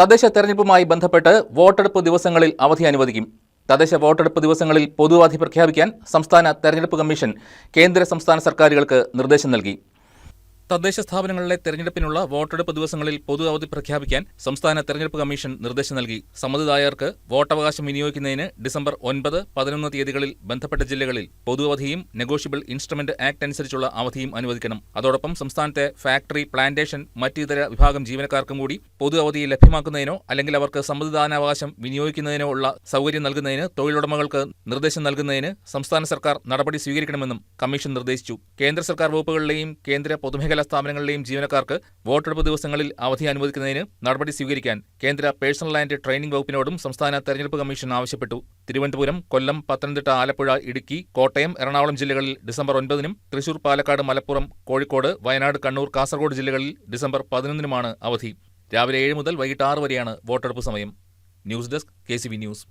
തദ്ദേശ തെരഞ്ഞെടുപ്പുമായി ബന്ധപ്പെട്ട് വോട്ടെടുപ്പ് ദിവസങ്ങളിൽ അവധി അനുവദിക്കും. തദ്ദേശ വോട്ടെടുപ്പ് ദിവസങ്ങളിൽ പൊതു അവധി പ്രഖ്യാപിക്കാൻ സംസ്ഥാന തെരഞ്ഞെടുപ്പ് കമ്മീഷൻ കേന്ദ്ര സംസ്ഥാന സർക്കാരുകൾക്ക് നിർദ്ദേശം നൽകി. തദ്ദേശ സ്ഥാപനങ്ങളിലെ തെരഞ്ഞെടുപ്പിനുള്ള വോട്ടെടുപ്പ് ദിവസങ്ങളിൽ പൊതു അവധി പ്രഖ്യാപിക്കാൻ സംസ്ഥാന തെരഞ്ഞെടുപ്പ് കമ്മീഷൻ നിർദ്ദേശം നൽകി. സമ്മതിദായകർക്ക് വോട്ടവകാശം വിനിയോഗിക്കുന്നതിന് ഡിസംബർ ഒൻപത് പതിനൊന്ന് തീയതികളിൽ ബന്ധപ്പെട്ട ജില്ലകളിൽ പൊതു അവധിയും നെഗോഷ്യബിൾ ഇൻസ്ട്രുമെന്റ് ആക്ട് അനുസരിച്ചുള്ള അവധിയും അനുവദിക്കണം. അതോടൊപ്പം സംസ്ഥാനത്തെ ഫാക്ടറി പ്ലാന്റേഷൻ മറ്റിതര വിഭാഗം ജീവനക്കാർക്കും കൂടി പൊതു അവധി ലഭ്യമാക്കുന്നതിനോ അല്ലെങ്കിൽ അവർക്ക് സമ്മതിദാനാവകാശം വിനിയോഗിക്കുന്നതിനോ ഉള്ള സൗകര്യം നൽകുന്നതിന് തൊഴിലുടമകൾക്ക് നിർദ്ദേശം നൽകുന്നതിന് സംസ്ഥാന സർക്കാർ നടപടി സ്വീകരിക്കണമെന്നും കമ്മീഷൻ നിർദ്ദേശിച്ചു. കേന്ദ്ര സർക്കാർ വകുപ്പുകളിലെയും കേന്ദ്ര പൊതുമേഖലാ സ്ഥാപനങ്ങളിലെയും ജീവനക്കാർക്ക് വോട്ടെടുപ്പ് ദിവസങ്ങളിൽ അവധി അനുവദിക്കുന്നതിന് നടപടി സ്വീകരിക്കാൻ കേന്ദ്ര പേഴ്സണൽ ആൻഡ് ട്രെയിനിംഗ് വകുപ്പിനോടും സംസ്ഥാന തെരഞ്ഞെടുപ്പ് കമ്മീഷൻ ആവശ്യപ്പെട്ടു. തിരുവനന്തപുരം കൊല്ലം പത്തനംതിട്ട ആലപ്പുഴ ഇടുക്കി കോട്ടയം എറണാകുളം ജില്ലകളിൽ ഡിസംബർ ഒൻപതിനും തൃശൂർ പാലക്കാട് മലപ്പുറം കോഴിക്കോട് വയനാട് കണ്ണൂർ കാസർഗോഡ് ജില്ലകളിൽ ഡിസംബർ പതിനൊന്നിനുമാണ് അവധി. രാവിലെ ഏഴ് മുതൽ വൈകിട്ട് ആറ് വരെയാണ് വോട്ടെടുപ്പ് സമയം. News desk K News.